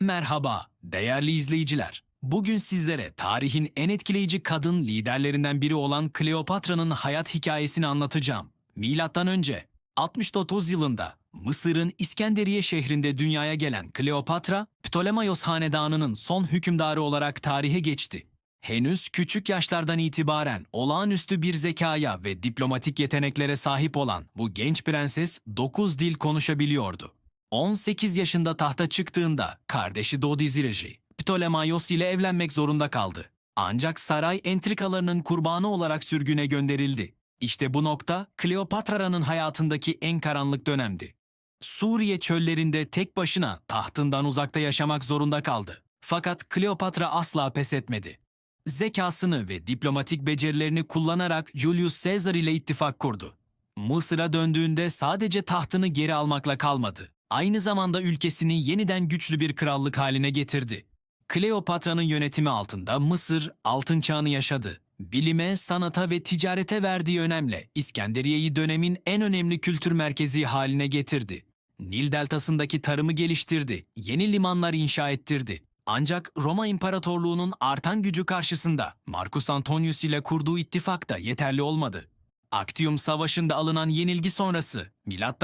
Merhaba değerli izleyiciler. Bugün sizlere tarihin en etkileyici kadın liderlerinden biri olan Kleopatra'nın hayat hikayesini anlatacağım. Milattan önce 69 yılında Mısır'ın İskenderiye şehrinde dünyaya gelen Kleopatra, Ptolemaios hanedanının son hükümdarı olarak tarihe geçti. Henüz küçük yaşlardan itibaren olağanüstü bir zekaya ve diplomatik yeteneklere sahip olan bu genç prenses 9 dil konuşabiliyordu. 18 yaşında tahta çıktığında kardeşi Dodizireci, Ptolemaios ile evlenmek zorunda kaldı. Ancak saray entrikalarının kurbanı olarak sürgüne gönderildi. İşte bu nokta Kleopatra'nın hayatındaki en karanlık dönemdi. Suriye çöllerinde tek başına tahtından uzakta yaşamak zorunda kaldı. Fakat Kleopatra asla pes etmedi. Zekasını ve diplomatik becerilerini kullanarak Julius Caesar ile ittifak kurdu. Mısır'a döndüğünde sadece tahtını geri almakla kalmadı. Aynı zamanda ülkesini yeniden güçlü bir krallık haline getirdi. Kleopatra'nın yönetimi altında Mısır altın çağını yaşadı. Bilime, sanata ve ticarete verdiği önemle İskenderiye'yi dönemin en önemli kültür merkezi haline getirdi. Nil deltasındaki tarımı geliştirdi, yeni limanlar inşa ettirdi. Ancak Roma İmparatorluğu'nun artan gücü karşısında Marcus Antonius ile kurduğu ittifak da yeterli olmadı. Actium Savaşı'nda alınan yenilgi sonrası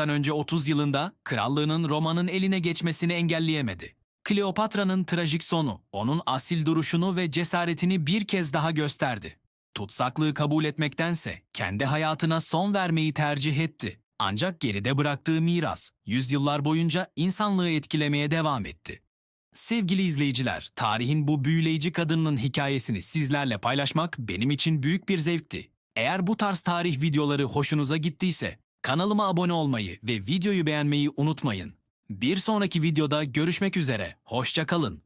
önce 30 yılında krallığının Roma'nın eline geçmesini engelleyemedi. Kleopatra'nın trajik sonu onun asil duruşunu ve cesaretini bir kez daha gösterdi. Tutsaklığı kabul etmektense kendi hayatına son vermeyi tercih etti. Ancak geride bıraktığı miras yüzyıllar boyunca insanlığı etkilemeye devam etti. Sevgili izleyiciler, tarihin bu büyüleyici kadının hikayesini sizlerle paylaşmak benim için büyük bir zevkti. Eğer bu tarz tarih videoları hoşunuza gittiyse kanalıma abone olmayı ve videoyu beğenmeyi unutmayın. Bir sonraki videoda görüşmek üzere, hoşça kalın.